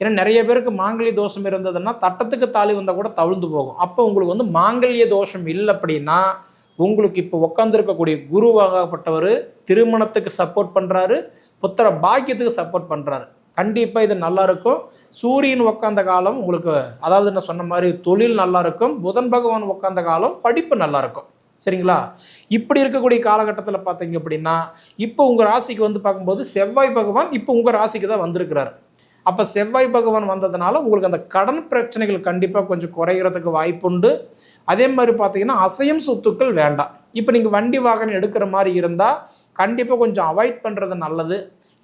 ஏன்னா நிறைய பேருக்கு மாங்கல்ய தோஷம் இருந்ததுன்னா தட்டத்துக்கு தாலி வந்தால் கூட தவிழ்ந்து போகும். அப்போ உங்களுக்கு வந்து மாங்கல்ய தோஷம் இல்லை அப்படின்னா உங்களுக்கு இப்போ உட்காந்துருக்கக்கூடிய குருவாகப்பட்டவர் திருமணத்துக்கு சப்போர்ட் பண்ணுறாரு புத்திர பாக்கியத்துக்கு சப்போர்ட் பண்ணுறாரு கண்டிப்பாக இது நல்லா இருக்கும். சூரியன் உட்காந்த காலம் உங்களுக்கு அதாவது நான் சொன்ன மாதிரி தொழில் நல்லா இருக்கும். புதன் பகவான் உட்காந்த காலம் படிப்பு நல்லா இருக்கும். சரிங்களா? இப்படி இருக்கக்கூடிய காலகட்டத்தில் பார்த்தீங்க அப்படின்னா இப்போ உங்கள் ராசிக்கு வந்து பார்க்கும்போது செவ்வாய் பகவான் இப்போ உங்கள் ராசிக்கு தான் வந்திருக்கிறாரு. அப்போ செவ்வாய் பகவான் வந்ததுனால உங்களுக்கு அந்த கடன் பிரச்சனைகள் கண்டிப்பாக கொஞ்சம் குறைகிறதுக்கு வாய்ப்புண்டு. அதே மாதிரி பார்த்தீங்கன்னா அசையும் சொத்துக்கள் வேண்டாம். இப்போ நீங்கள் வண்டி வாகனம் எடுக்கிற மாதிரி இருந்தால் கண்டிப்பாக கொஞ்சம் அவாய்ட் பண்ணுறது நல்லது.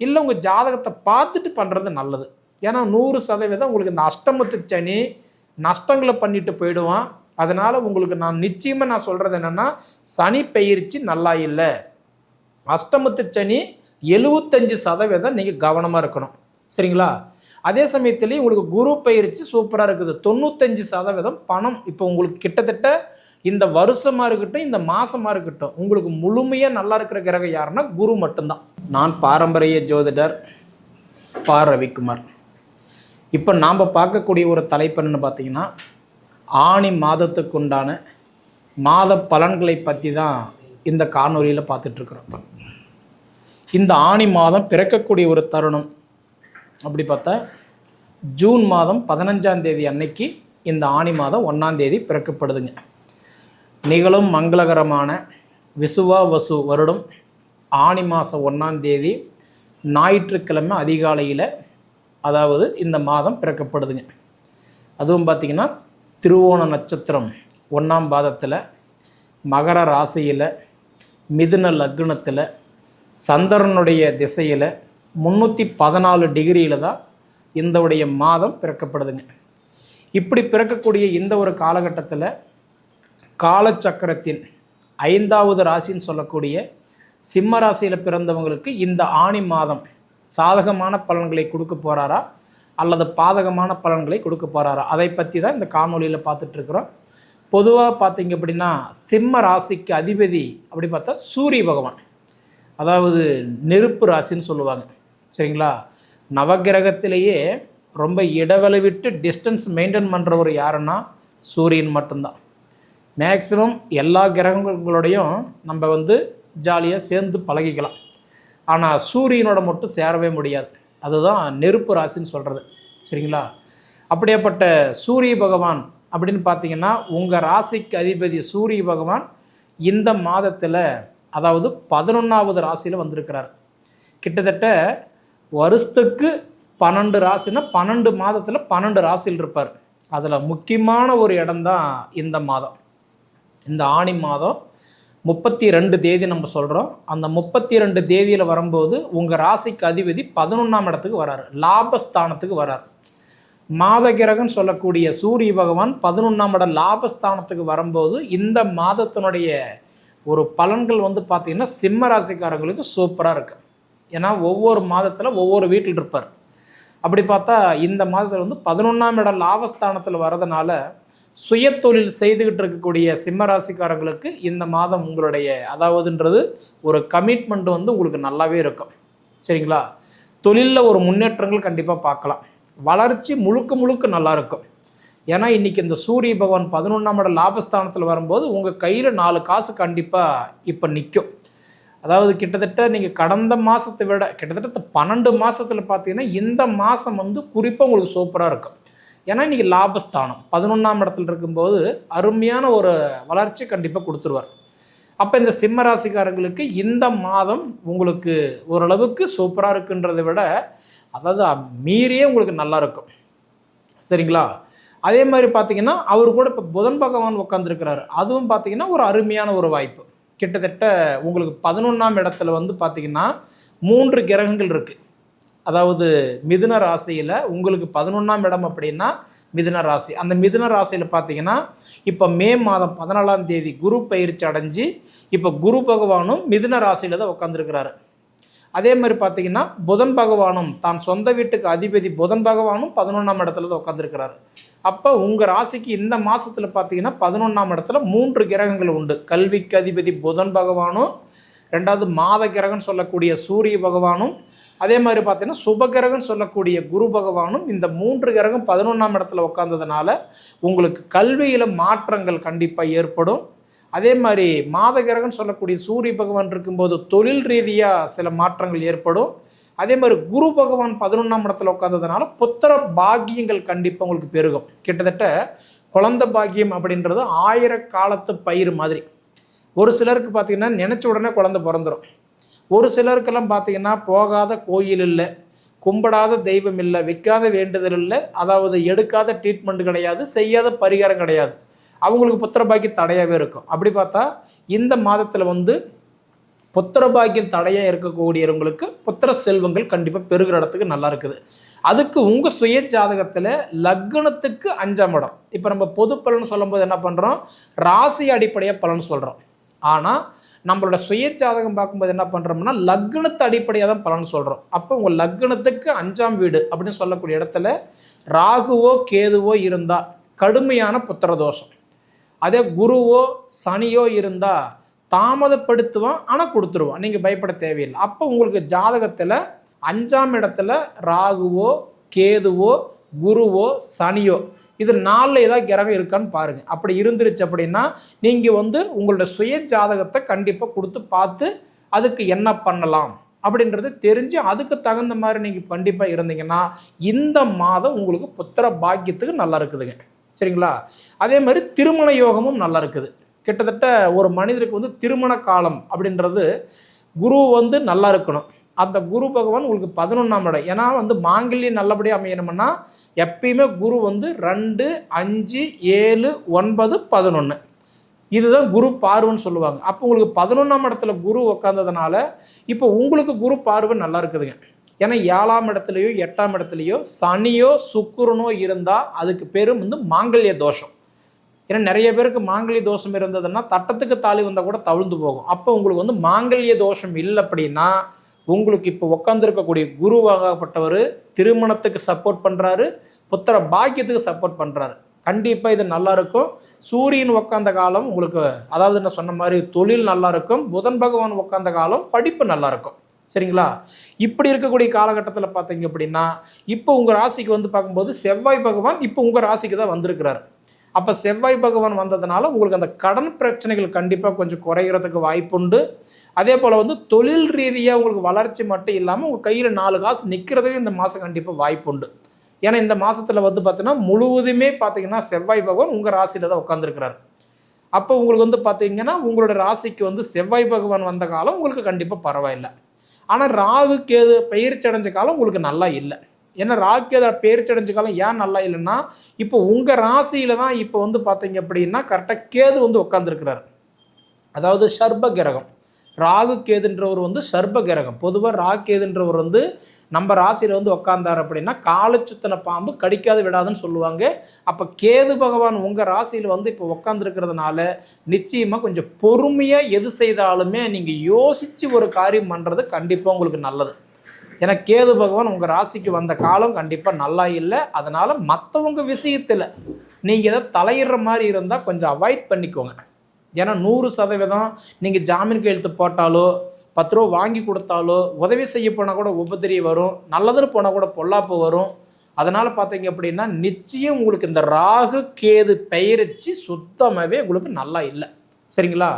இல்லை உங்கள் ஜாதகத்தை பார்த்துட்டு பண்ணுறது நல்லது. ஏன்னா நூறு சதவீதம் உங்களுக்கு இந்த அஷ்டமத்து சனி நஷ்டங்களை பண்ணிட்டு போயிடுவான். அதனால் உங்களுக்கு நான் நிச்சயமாக நான் சொல்கிறது என்னென்னா சனி பயிற்சி நல்லா இல்லை. அஷ்டமத்து சனி எழுபத்தஞ்சு சதவீதம் நீங்கள் கவனமாக இருக்கணும். சரிங்களா? அதே சமயத்துலேயும் உங்களுக்கு குரு பயிற்சி சூப்பராக இருக்குது. தொண்ணூத்தஞ்சு சதவீதம் பணம். இப்போ உங்களுக்கு கிட்டத்தட்ட இந்த வருஷமாக இருக்கட்டும் இந்த மாதமாக இருக்கட்டும் உங்களுக்கு முழுமையாக நல்லா இருக்கிற கிரகம் யாருன்னா குரு மட்டும்தான். நான் பாரம்பரிய ஜோதிடர் பா. ரவிக்குமார். இப்போ நாம் பார்க்கக்கூடிய ஒரு தலைப்பன்னு பார்த்தீங்கன்னா ஆணி மாதத்துக்கு உண்டான மாத பலன்களை பற்றி தான் இந்த காணொலியில் பார்த்துட்ருக்குறோம் இந்த ஆணி மாதம் பிறக்கக்கூடிய ஒரு தருணம். அப்படி பார்த்தா ஜூன் மாதம் பதினஞ்சாம் தேதி அன்னைக்கு இந்த ஆணி மாதம் ஒன்றாம் தேதி பிறக்கப்படுதுங்க. நிகழும் மங்களகரமான விசுவா வசு வருடம் ஆணி மாதம் ஒன்றாம் தேதி ஞாயிற்றுக்கிழமை அதிகாலையில் அதாவது இந்த மாதம் பிறக்கப்படுதுங்க. அதுவும் பார்த்திங்கன்னா திருவோண நட்சத்திரம் ஒன்றாம் பாதத்தில் மகர ராசியில் மிதுன லக்னத்தில் சந்திரனுடைய திசையில் முந்நூற்றி பதினாலு டிகிரியில் தான் இந்த உடைய மாதம் பிறக்கப்படுதுங்க. இப்படி பிறக்கக்கூடிய இந்த ஒரு காலகட்டத்தில் காலச்சக்கரத்தின் ஐந்தாவது ராசின்னு சொல்லக்கூடிய சிம்ம ராசியில் பிறந்தவங்களுக்கு இந்த ஆணி மாதம் சாதகமான பலன்களை கொடுக்க போகிறாரா அல்லது பாதகமான பலன்களை கொடுக்க போகிறாரா அதை பற்றி தான் இந்த காணொலியில் பார்த்துட்ருக்குறோம். பொதுவாக பார்த்தீங்க அப்படின்னா சிம்ம ராசிக்கு அதிபதி அப்படி பார்த்தா சூரிய பகவான். அதாவது நெருப்பு ராசின்னு சொல்லுவாங்க. சரிங்களா? நவகிரகத்திலேயே ரொம்ப இடைவெளி விட்டு டிஸ்டன்ஸ் மெயின்டைன் பண்ணுறவர் யாருன்னா சூரியன் மட்டும்தான். மேக்ஸிமம் எல்லா கிரகங்களோடையும் நம்ம வந்து ஜாலியாக சேர்ந்து பழகிக்கலாம். ஆனால் சூரியனோட மட்டும் சேரவே முடியாது. அதுதான் நெருப்பு ராசின்னு சொல்கிறது சரிங்களா? அப்படியேப்பட்ட சூரிய பகவான் அப்படின்னு பார்த்தீங்கன்னா உங்கள் ராசிக்கு அதிபதி சூரிய பகவான் இந்த மாதத்தில் அதாவது பதினொன்றாவது ராசியில் வந்திருக்கிறார். கிட்டத்தட்ட வருஷத்துக்கு பன்னெண்டு ராசினா பன்னெண்டு மாதத்தில் பன்னெண்டு ராசியில் இருப்பார். அதில் முக்கியமான ஒரு இடம்தான் இந்த மாதம். இந்த ஆணி மாதம் முப்பத்தி ரெண்டு தேதி நம்ம சொல்கிறோம் அந்த முப்பத்தி ரெண்டு தேதியில் வரும்போது உங்கள் ராசிக்கு அதிபதி பதினொன்றாம் இடத்துக்கு வராரு. லாபஸ்தானத்துக்கு வரார். மாதகிரகன் சொல்லக்கூடிய சூரிய பகவான் பதினொன்றாம் இடம் லாபஸ்தானத்துக்கு வரும்போது இந்த மாதத்தினுடைய ஒரு பலன்கள் வந்து பார்த்திங்கன்னா சிம்ம ராசிக்காரங்களுக்கு சூப்பராக இருக்குது ஏன்னா ஒவ்வொரு மாதத்தில் ஒவ்வொரு வீட்டில் இருப்பார். அப்படி பார்த்தா இந்த மாதத்தில் வந்து பதினொன்றாம் இடம் லாபஸ்தானத்தில் வரதுனால சுய தொழில் செய்துக்கிட்டு இருக்கக்கூடிய சிம்ம ராசிக்காரங்களுக்கு இந்த மாதம் உங்களுடைய அதாவதுன்றது ஒரு கமிட்மெண்ட் வந்து உங்களுக்கு நல்லாவே இருக்கும். சரிங்களா? தொழிலில் ஒரு முன்னேற்றங்கள் கண்டிப்பாக பார்க்கலாம். வளர்ச்சி முழுக்க முழுக்க நல்லா இருக்கும். ஏன்னா இன்றைக்கி இந்த சூரிய பகவான் பதினொன்றாம் இடம் லாபஸ்தானத்தில் வரும்போது உங்கள் கையில் நாலு காசு கண்டிப்பாக இப்போ நிற்கும் அதாவது கிட்டத்தட்ட நீங்கள் கடந்த மாதத்தை விட கிட்டத்தட்ட பன்னெண்டு மாதத்தில் பார்த்தீங்கன்னா இந்த மாதம் வந்து குறிப்பாக உங்களுக்கு சூப்பராக இருக்கும். ஏன்னா இன்றைக்கி லாபஸ்தானம். பதினொன்றாம் இடத்துல இருக்கும்போது அருமையான ஒரு வளர்ச்சி கண்டிப்பாக கொடுத்துருவார். அப்போ இந்த சிம்ம ராசிக்காரங்களுக்கு இந்த மாதம் உங்களுக்கு ஓரளவுக்கு சூப்பராக இருக்குன்றதை விட அதாவது மீறியே உங்களுக்கு நல்லா இருக்கும். சரிங்களா? அதே மாதிரி பார்த்தீங்கன்னா அவர் கூட இப்போ புதன் பகவான் உட்காந்துருக்கிறாரு அதுவும் பார்த்தீங்கன்னா ஒரு அருமையான ஒரு வாய்ப்பு. கிட்டத்தட்ட உங்களுக்கு பதினொன்றாம் இடத்துல வந்து பார்த்தீங்கன்னா மூன்று கிரகங்கள் இருக்குது அதாவது மிதுன ராசியில் உங்களுக்கு பதினொன்றாம் இடம் அப்படின்னா மிதுன ராசி. அந்த மிதுன ராசியில் பார்த்தீங்கன்னா இப்போ மே மாதம் பதினாலாம் தேதி குரு பயிற்சி அடைஞ்சு இப்போ குரு பகவானும் மிதுன ராசியில் தான் உட்காந்துருக்கிறாரு அதே மாதிரி பார்த்தீங்கன்னா புதன் பகவானும் தான் சொந்த வீட்டுக்கு அதிபதி புதன் பகவானும் பதினொன்றாம் இடத்துல தான் உட்காந்துருக்கிறாரு அப்போ உங்கள் ராசிக்கு இந்த மாதத்தில் பார்த்தீங்கன்னா பதினொன்றாம் இடத்துல மூன்று கிரகங்கள் உண்டு. கல்விக்கு அதிபதி புதன் பகவானும் ரெண்டாவது மாத கிரகம்னு சொல்லக்கூடிய சூரிய பகவானும் அதே மாதிரி பார்த்தீங்கன்னா சுபகிரகம் சொல்லக்கூடிய குரு பகவானும் இந்த மூன்று கிரகம் பதினொன்றாம் இடத்துல உட்காந்ததுனால உங்களுக்கு கல்வியில் மாற்றங்கள் கண்டிப்பாக ஏற்படும். அதே மாதிரி மாத கிரகம் சொல்லக்கூடிய சூரிய பகவான் இருக்கும்போது தொழில் ரீதியாக சில மாற்றங்கள் ஏற்படும். அதே மாதிரி குரு பகவான் பதினொன்றாம் இடத்துல உட்காந்ததுனால புத்திர பாக்கியங்கள் கண்டிப்பாக உங்களுக்கு பெருகும். கிட்டத்தட்ட குழந்த பாக்கியம் அப்படின்றது ஆயிர காலத்து பயிர் மாதிரி. ஒரு சிலருக்கு பார்த்தீங்கன்னா நினச்ச உடனே குழந்தை பிறந்துடும் ஒரு சிலருக்கெல்லாம் பார்த்தீங்கன்னா போகாத கோயில் இல்லை கும்பிடாத தெய்வம் இல்லை வைக்காத வேண்டுதல் இல்லை அதாவது எடுக்காத ட்ரீட்மெண்ட் கிடையாது செய்யாத பரிகாரம் கிடையாது. அவங்களுக்கு புத்திர பாக்கியம் தடையாகவே இருக்கும். அப்படி பார்த்தா இந்த மாதத்தில் வந்து புத்திர பாக்கியம் தடையாக இருக்கக்கூடியவங்களுக்கு புத்திர செல்வங்கள் கண்டிப்பாக பெருகிற இடத்துக்கு நல்லா இருக்குது. அதுக்கு உங்கள் சுய ஜாதகத்தில் லக்னத்துக்கு அஞ்சாம் இடம். இப்போ நம்ம பொது பலன் சொல்லும்போது என்ன பண்ணுறோம் ராசி அடிப்படையாக பலன் சொல்கிறோம் ஆனால் நம்மளோட சுய ஜாதகம் பார்க்கும்போது என்ன பண்ணுறோம்னா லக்னத்து அடிப்படையாக தான் பலன் சொல்கிறோம் அப்போ உங்கள் லக்னத்துக்கு அஞ்சாம் வீடு அப்படின்னு சொல்லக்கூடிய இடத்துல ராகுவோ கேதுவோ இருந்தால் கடுமையான புத்திர தோஷம். அதே குருவோ சனியோ இருந்தால் தாமதப்படுத்துவான் ஆனால் கொடுத்துருவான். நீங்கள் பயப்பட தேவையில்லை. அப்போ உங்களுக்கு ஜாதகத்தில் அஞ்சாம் இடத்துல ராகுவோ கேதுவோ குருவோ சனியோ இது நாளில் ஏதாவது கிரகம் இருக்கான்னு பாருங்கள் அப்படி இருந்துருச்சு அப்படின்னா நீங்கள் வந்து உங்களோட சுய ஜாதகத்தை கண்டிப்பாக கொடுத்து பார்த்து அதுக்கு என்ன பண்ணலாம் அப்படின்றது தெரிஞ்சு அதுக்கு தகுந்த மாதிரி நீங்கள் கண்டிப்பாக இருந்தீங்கன்னா இந்த மாதம் உங்களுக்கு புத்திர பாக்கியத்துக்கு நல்லா இருக்குதுங்க. சரிங்களா? அதே மாதிரி திருமண யோகமும் நல்லா இருக்குது. கிட்டத்தட்ட ஒரு மனிதருக்கு வந்து திருமண காலம் அப்படின்றது குரு வந்து நல்லா இருக்கணும். அந்த குரு பகவான் உங்களுக்கு பதினொன்றாம் இடம். ஏன்னா வந்து மாங்கல்யம் நல்லபடியாக அமையணும்னா எப்பயுமே குரு வந்து ரெண்டு அஞ்சு ஏழு ஒன்பது பதினொன்று இதுதான் குரு பார்வைன்னு சொல்லுவாங்க. அப்போ உங்களுக்கு பதினொன்றாம் இடத்துல குரு உக்காந்ததுனால இப்போ உங்களுக்கு குரு பார்வை நல்லா இருக்குதுங்க. ஏன்னா ஏழாம் இடத்துலையோ எட்டாம் இடத்துலையோ சனியோ சுக்குரனோ இருந்தால் அதுக்கு பேரும் வந்து மாங்கல்ய தோஷம். ஏன்னா நிறைய பேருக்கு மாங்கல்ய தோஷம் இருந்ததுன்னா தட்டத்துக்கு தாலி வந்தால் கூட தவிழ்ந்து போகும். அப்போ உங்களுக்கு வந்து மாங்கல்ய தோஷம் இல்லை அப்படின்னா உங்களுக்கு இப்போ உட்காந்துருக்கக்கூடிய குருவாகப்பட்டவர் திருமணத்துக்கு சப்போர்ட் பண்ணுறாரு புத்திர பாக்கியத்துக்கு சப்போர்ட் பண்ணுறாரு கண்டிப்பாக இது நல்லா இருக்கும். சூரியன் உட்காந்த காலம் உங்களுக்கு அதாவது நான் சொன்ன மாதிரி தொழில் நல்லா இருக்கும். புதன் பகவான் உட்காந்த காலம் படிப்பு நல்லா இருக்கும். சரிங்களா? இப்படி இருக்கக்கூடிய காலகட்டத்தில் பார்த்தீங்க அப்படின்னா இப்போ உங்கள் ராசிக்கு வந்து பார்க்கும்போது செவ்வாய் பகவான் இப்போ உங்கள் ராசிக்கு தான் வந்திருக்கிறார். அப்போ செவ்வாய் பகவான் வந்ததுனால உங்களுக்கு அந்த கடன் பிரச்சனைகள் கண்டிப்பாக கொஞ்சம் குறைகிறதுக்கு வாய்ப்புண்டு. அதே போல் வந்து தொழில் ரீதியாக உங்களுக்கு வளர்ச்சி மட்டும் இல்லாமல் உங்கள் கையில் நாலு காசு நிற்கிறதுக்கு இந்த மாதம் கண்டிப்பாக வாய்ப்புண்டு. ஏன்னா இந்த மாதத்தில் வந்து பார்த்தீங்கன்னா முழுவதுமே பார்த்தீங்கன்னா செவ்வாய் பகவான் உங்கள் ராசியில் தான் உட்காந்துருக்கிறார் அப்போ உங்களுக்கு வந்து பார்த்தீங்கன்னா உங்களோட ராசிக்கு வந்து செவ்வாய் பகவான் வந்த காலம் உங்களுக்கு கண்டிப்பாக பரவாயில்லை. ஆனால் ராகு கேது பயிற்சி அடைஞ்ச காலம் உங்களுக்கு நல்லா இல்லை. ஏன்னா ராகு கேது பயிற்சி காலம் ஏன் நல்லா இல்லைன்னா இப்போ உங்கள் ராசியில் தான் இப்போ வந்து பார்த்தீங்க அப்படின்னா கரெக்டாக கேது வந்து உட்காந்துருக்கிறார் அதாவது சர்ப கிரகம் ராகு கேதுன்றவர் வந்து சர்ப கிரகம் பொதுவாக ராகு கேதுன்றவர் வந்து நம்ம ராசியில் வந்து உட்காந்தார் அப்படின்னா காலை சுத்தின பாம்பு கடிக்காது விடாதுன்னு சொல்லுவாங்க. அப்போ கேது பகவான் உங்கள் ராசியில் வந்து இப்போ உட்காந்துருக்கிறதுனால நிச்சயமாக கொஞ்சம் பொறுமையாக எது செய்தாலுமே நீங்கள் யோசித்து ஒரு காரியம் பண்ணுறது கண்டிப்பாக உங்களுக்கு நல்லது. ஏன்னா கேது பகவான் உங்கள் ராசிக்கு வந்த காலம் கண்டிப்பாக நல்லா இல்லை. அதனால் மற்றவங்க விஷயத்தில் நீங்கள் எதை தலையிடுற மாதிரி இருந்தால் கொஞ்சம் அவாய்ட் பண்ணிக்கோங்க. ஏன்னா நூறு சதவீதம் நீங்கள் ஜாமீன் கையெழுத்து போட்டாலோ பத்து ரூபா வாங்கி கொடுத்தாலோ உதவி செய்ய போனால் கூட உபத்திரி வரும். நல்லதுன்னு போனால் கூட பொல்லாப்பு வரும். அதனால் பார்த்தீங்க அப்படின்னா நிச்சயம் உங்களுக்கு இந்த ராகு கேது பெயரிச்சு சுத்தமாகவே உங்களுக்கு நல்லா இல்லை. சரிங்களா?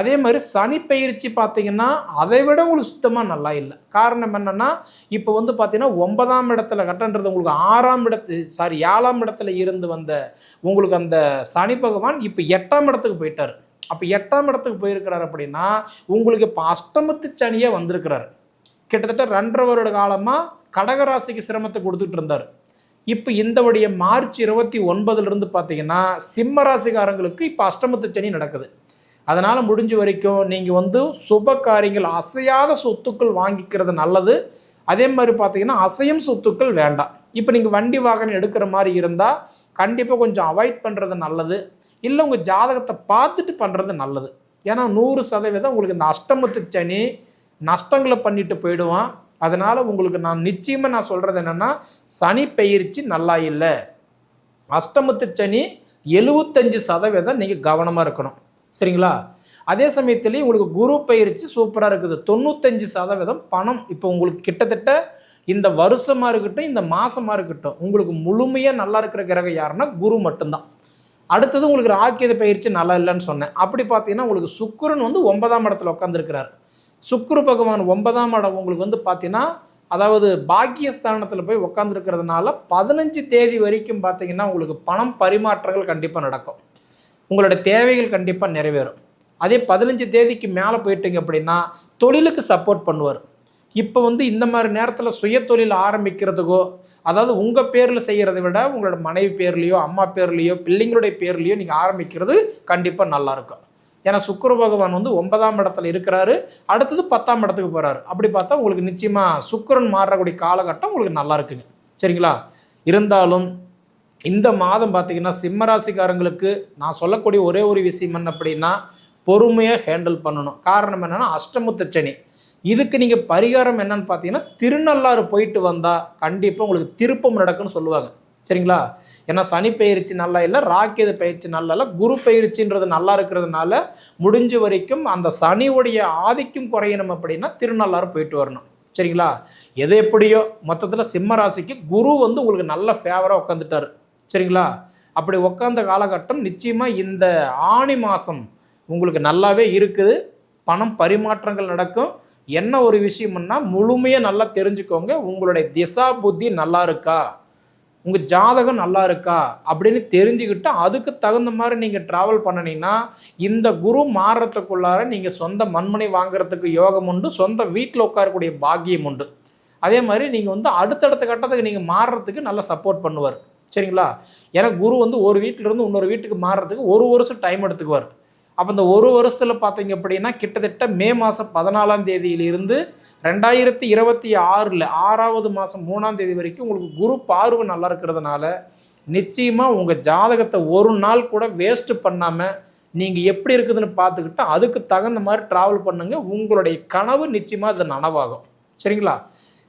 அதே மாதிரி சனி பயிற்சி பார்த்தீங்கன்னா அதை விட உங்களுக்கு சுத்தமாக நல்லா இல்லை. காரணம் என்னென்னா இப்போ வந்து பார்த்தீங்கன்னா ஒன்பதாம் இடத்துல கட்டன்றது உங்களுக்கு ஆறாம் இடத்து சாரி ஏழாம் இடத்துல இருந்து வந்த உங்களுக்கு அந்த சனி பகவான் இப்போ எட்டாம் இடத்துக்கு போயிட்டார். அப்போ எட்டாம் இடத்துக்கு போயிருக்கிறார் அப்படின்னா உங்களுக்கு இப்போ அஷ்டமத்து சனியே வந்திருக்கிறார். கிட்டத்தட்ட ரெண்டரை வருட காலமாக கடகராசிக்கு சிரமத்தை கொடுத்துட்டு இருந்தார். இப்போ இந்தவுடைய மார்ச் இருபத்தி ஒன்பதுலேருந்து பார்த்தீங்கன்னா சிம்ம ராசிக்காரங்களுக்கு இப்போ அஷ்டமத்து சனி நடக்குது. அதனால் முடிஞ்ச வரைக்கும் நீங்கள் வந்து சுப காரியங்கள் அசையாத சொத்துக்கள் வாங்கிக்கிறது நல்லது. அதே மாதிரி பார்த்தீங்கன்னா அசையும் சொத்துக்கள் வேண்டாம். இப்போ நீங்கள் வண்டி வாகனம் எடுக்கிற மாதிரி இருந்தால் கண்டிப்பாக கொஞ்சம் அவாய்ட் பண்ணுறது நல்லது. இல்லை உங்கள் ஜாதகத்தை பார்த்துட்டு பண்ணுறது நல்லது. ஏன்னா நூறு சதவீதம் உங்களுக்கு இந்த அஷ்டமத்து சனி நஷ்டங்களை பண்ணிட்டு போயிடுவான். அதனால் உங்களுக்கு நான் நிச்சயமாக நான் சொல்கிறது என்னென்னா சனி பயிற்சி நல்லா இல்லை அஷ்டமத்து சனி எழுபத்தஞ்சு சதவீதம் நீங்கள் கவனமாக இருக்கணும். சரிங்களா? அதே சமயத்துலேயே உங்களுக்கு குரு பயிற்சி சூப்பராக இருக்குது. தொண்ணூத்தஞ்சு சதவீதம் பணம் இப்போ உங்களுக்கு கிட்டத்தட்ட இந்த வருஷமாக இருக்கட்டும் இந்த மாதமாக இருக்கட்டும் உங்களுக்கு முழுமையாக நல்லா இருக்கிற கிரகம் யாருன்னா குரு மட்டும்தான். அடுத்தது உங்களுக்கு ராக்கியத பயிற்சி நல்லா இல்லைன்னு சொன்னேன். அப்படி பார்த்தீங்கன்னா உங்களுக்கு சுக்கரன் வந்து ஒன்பதாம் இடத்துல உட்காந்துருக்கிறார் சுக்குரு பகவான் ஒன்பதாம் இடம் உங்களுக்கு வந்து பார்த்தீங்கன்னா அதாவது பாக்கியஸ்தானத்தில் போய் உட்காந்துருக்கிறதுனால பதினஞ்சு தேதி வரைக்கும் பார்த்தீங்கன்னா உங்களுக்கு பணம் பரிமாற்றங்கள் கண்டிப்பாக நடக்கும். உங்களோட தேவைகள் கண்டிப்பாக நிறைவேறும். அதே பதினஞ்சு தேதிக்கு மேலே போயிட்டீங்க அப்படின்னா தொழிலுக்கு சப்போர்ட் பண்ணுவார். இப்போ வந்து இந்த மாதிரி நேரத்தில் சுய தொழில் ஆரம்பிக்கிறதுக்கோ அதாவது உங்கள் பேரில் செய்கிறத விட உங்களோட மனைவி பேர்லேயோ அம்மா பேர்லேயோ பிள்ளைங்களுடைய பேர்லேயோ நீங்கள் ஆரம்பிக்கிறது கண்டிப்பாக நல்லாயிருக்கும் ஏன்னா சுக்கர பகவான் வந்து ஒன்பதாம் இடத்துல இருக்கிறாரு அடுத்தது பத்தாம் இடத்துக்கு போகிறாரு அப்படி பார்த்தா உங்களுக்கு நிச்சயமாக சுக்கரன் மாறக்கூடிய காலகட்டம் உங்களுக்கு நல்லா இருக்குங்க. சரிங்களா? இருந்தாலும் இந்த மாதம் பார்த்தீங்கன்னா சிம்மராசிக்காரங்களுக்கு நான் சொல்லக்கூடிய ஒரே ஒரு விஷயம் என்ன அப்படின்னா பொறுமையாக ஹேண்டில் பண்ணணும். காரணம் என்னென்னா அஷ்டமுத்த சனி. இதுக்கு நீங்கள் பரிகாரம் என்னன்னு பார்த்தீங்கன்னா திருநள்ளாறு போயிட்டு வந்தால் கண்டிப்பாக உங்களுக்கு திருப்பம் நடக்குன்னு சொல்லுவாங்க. சரிங்களா? ஏன்னா சனி பயிற்சி நல்லா இல்லை ராக்கியது பயிற்சி நல்லா இல்லை குரு பயிற்சின்றது நல்லா இருக்கிறதுனால முடிஞ்ச வரைக்கும் அந்த சனியுடைய ஆதிக்கம் குறையணும் அப்படின்னா திருநள்ளாறு போயிட்டு வரணும். சரிங்களா? எது எப்படியோ மொத்தத்தில் சிம்ம ராசிக்கு குரு வந்து உங்களுக்கு நல்ல ஃபேவராக உட்காந்துட்டாரு சரிங்களா? அப்படி உட்காந்த காலகட்டம் நிச்சயமாக இந்த ஆணி மாதம் உங்களுக்கு நல்லாவே இருக்குது. பணம் பரிமாற்றங்கள் நடக்கும். என்ன ஒரு விஷயம்னா முழுமையாக நல்லா தெரிஞ்சுக்கோங்க. உங்களுடைய திசா புத்தி நல்லா இருக்கா? உங்கள் ஜாதகம் நல்லா இருக்கா? அப்படின்னு தெரிஞ்சுக்கிட்டு அதுக்கு தகுந்த மாதிரி நீங்கள் ட்ராவல் பண்ணினீங்கன்னா இந்த குரு மாறுறதுக்குள்ளார நீங்கள் சொந்த மண்மனை வாங்குறதுக்கு யோகம் உண்டு. சொந்த வீட்டில் உட்காரக்கூடிய பாக்கியம் உண்டு. அதே மாதிரி நீங்கள் வந்து அடுத்தடுத்த கட்டத்துக்கு நீங்கள் மாறுறதுக்கு நல்லா சப்போர்ட் பண்ணுவார். சரிங்களா? ஏன்னா குரு வந்து ஒரு வீட்டிலேருந்து இன்னொரு வீட்டுக்கு மாறுறதுக்கு ஒரு வருஷம் டைம் எடுத்துக்குவார். அப்போ இந்த ஒரு வருஷத்தில் பார்த்தீங்க அப்படின்னா கிட்டத்தட்ட மே மாதம் பதினாலாம் தேதியிலிருந்து ரெண்டாயிரத்தி இருபத்தி ஆறில் ஆறாவது மாதம் மூணாம் தேதி வரைக்கும் உங்களுக்கு குரு பார்வை நல்லா இருக்கிறதுனால நிச்சயமாக உங்கள் ஜாதகத்தை ஒரு நாள் கூட வேஸ்ட்டு பண்ணாமல் நீங்கள் எப்படி இருக்குதுன்னு பார்த்துக்கிட்டு அதுக்கு தகுந்த மாதிரி ட்ராவல் பண்ணுங்கள் உங்களுடைய கனவு நிச்சயமாக அது நனவாகும். சரிங்களா?